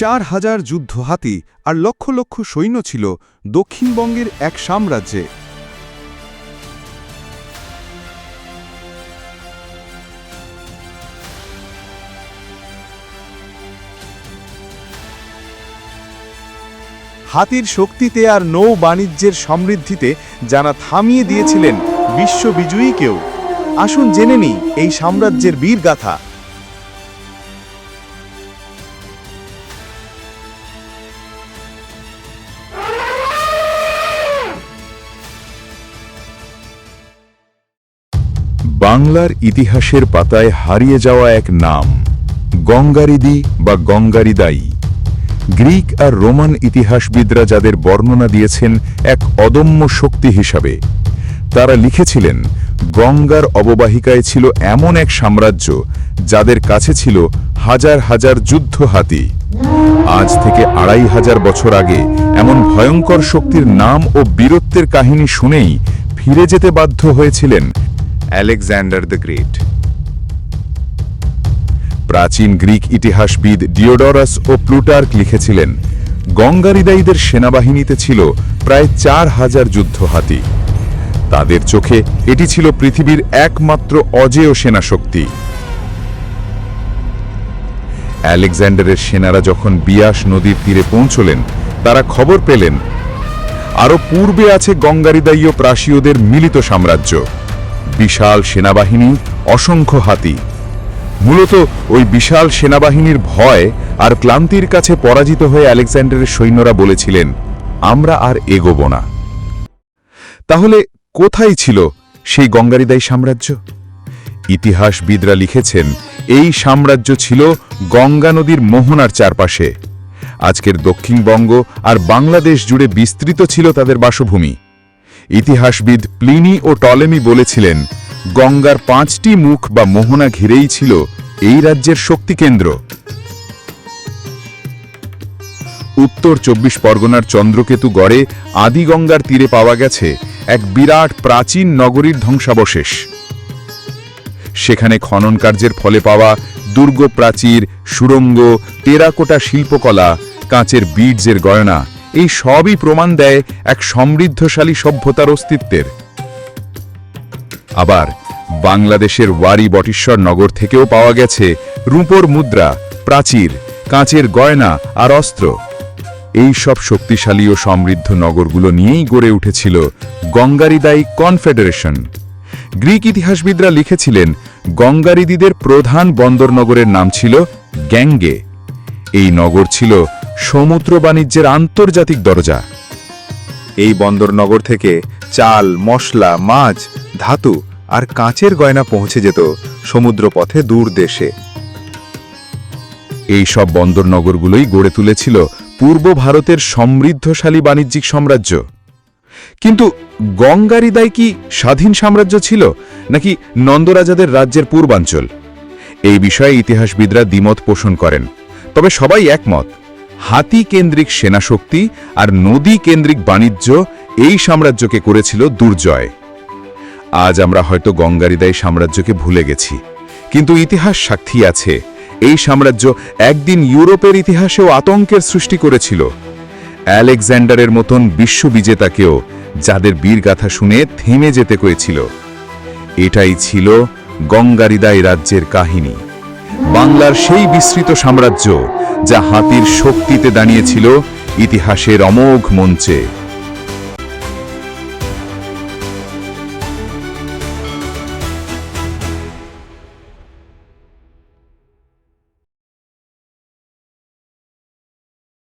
চার হাজার যুদ্ধ হাতি আর লক্ষ লক্ষ সৈন্য ছিল দক্ষিণবঙ্গের এক সাম্রাজ্যে। হাতির শক্তিতে আর নৌ বাণিজ্যের সমৃদ্ধিতে যারা থামিয়ে দিয়েছিলেন বিশ্ববিজয়ীকেও আসুন জেনে নিই এই সাম্রাজ্যের বীর বাংলার ইতিহাসের পাতায় হারিয়ে যাওয়া এক নাম, গঙ্গারিদি বা গঙ্গারিদাই। গ্রিক আর রোমান ইতিহাসবিদরা যাদের বর্ণনা দিয়েছেন এক অদম্য শক্তি হিসাবে। তারা লিখেছিলেন, গঙ্গার অববাহিকায় ছিল এমন এক সাম্রাজ্য, যাদের কাছে ছিল হাজার হাজার যুদ্ধ হাতি। আজ থেকে আড়াই হাজার বছর আগে এমন ভয়ঙ্কর শক্তির নাম ও বীরত্বের কাহিনী শুনেই ফিরে যেতে বাধ্য হয়েছিলেন আলেকজান্ডার দ্য গ্রেট প্রাচীন গ্রিক ইতিহাসবিদ ডিওডরাস ও প্লুটার্ক লিখেছিলেন গঙ্গারিদাইদের সেনাবাহিনীতে ছিল প্রায় চার হাজার যুদ্ধ হাতি। তাদের চোখে এটি ছিল পৃথিবীর একমাত্র অজেয় সেনাশক্তি। আলেকজান্ডারের সেনারা যখন বিয়াস নদীর তীরে পৌঁছলেন, তারা খবর পেলেন, আরও পূর্বে আছে গঙ্গারিদাইয় প্রাসীয়দের মিলিত সাম্রাজ্য। বিশাল সেনাবাহিনী অসংখ্য হাতি। মূলত ওই বিশাল সেনাবাহিনীর ভয় আর ক্লান্তির কাছে পরাজিত হয়ে আলেকজান্ডারের সৈন্যরা বলেছিলেন, আমরা আর এগোব না। তাহলে কোথায় ছিল সেই গঙ্গারিদাই সাম্রাজ্য? ইতিহাসবিদরা লিখেছেন, এই সাম্রাজ্য ছিল গঙ্গা নদীর মোহনার চারপাশে। আজকের দক্ষিণবঙ্গ আর বাংলাদেশ জুড়ে বিস্তৃত ছিল তাদের বাসভূমি। ইতিহাসবিদ প্লিনি ও টলেমি বলেছিলেন, গঙ্গার পাঁচটি মুখ বা মোহনা ঘিরেই ছিল এই রাজ্যের শক্তিকেন্দ্র উত্তর চব্বিশ পরগনার চন্দ্রকেতু গড়ে আদিগঙ্গার তীরে পাওয়া গেছে এক বিরাট প্রাচীন নগরীর ধ্বংসাবশেষ। সেখানে খনন কার্যের ফলে পাওয়া দুর্গ প্রাচীর সুড়ঙ্গ টেরাকোটা শিল্পকলা, কাঁচের বীর্যের গয়না এই সবই প্রমাণ দেয় এক সমৃদ্ধশালী সভ্যতার অস্তিত্বের। আবার বাংলাদেশের ওয়ারি বটেশ্বর নগর থেকেও পাওয়া গেছে রূপোর মুদ্রা, প্রাচীর, কাঁচের গয়না আর অস্ত্র। এই সব শক্তিশালী ও সমৃদ্ধ নগরগুলো নিয়েই গড়ে উঠেছিল গঙ্গারিদাই কনফেডারেশন। গ্রিক ইতিহাসবিদরা লিখেছিলেন, গঙ্গারিদিদের প্রধান বন্দর নগরের নাম ছিল গ্যাঙ্গে। এই নগর ছিল সমুদ্র বাণিজ্যের আন্তর্জাতিক দরজা। এই বন্দরনগর থেকে চাল, মশলা, মাছ, ধাতু আর কাঁচের গয়না পৌঁছে যেত সমুদ্রপথে দূর দেশে। এই সব বন্দরনগরগুলোই গড়ে তুলেছিল পূর্ব ভারতের সমৃদ্ধশালী বাণিজ্যিক সাম্রাজ্য। কিন্তু গঙ্গারিদাই কি স্বাধীন সাম্রাজ্য ছিল, নাকি নন্দরাজাদের রাজ্যের পূর্বাঞ্চল? এই বিষয়ে ইতিহাসবিদরা দ্বিমত পোষণ করেন, তবে সবাই একমত। হাতি কেন্দ্রিক সেনাশক্তি আর নদী কেন্দ্রিক বাণিজ্য এই সাম্রাজ্যকে করেছিল দুর্জয়। আজ আমরা হয়তো গঙ্গারিদাই সাম্রাজ্যকে ভুলে গেছি, কিন্তু ইতিহাস সাক্ষী আছে। এই সাম্রাজ্য একদিন ইউরোপের ইতিহাসেও আতঙ্কের সৃষ্টি করেছিল। অ্যালেকজান্ডারের মতন বিশ্ববিজেতাকেও যাদের বীরগাথা শুনে থেমে যেতে হয়েছিল। এটাই ছিল গঙ্গারিদাই রাজ্যের কাহিনী। বাংলার সেই বিস্তৃত সাম্রাজ্য যা হাতির শক্তিতে দাঁড়িয়েছিল ইতিহাসের অমোঘ মঞ্চে।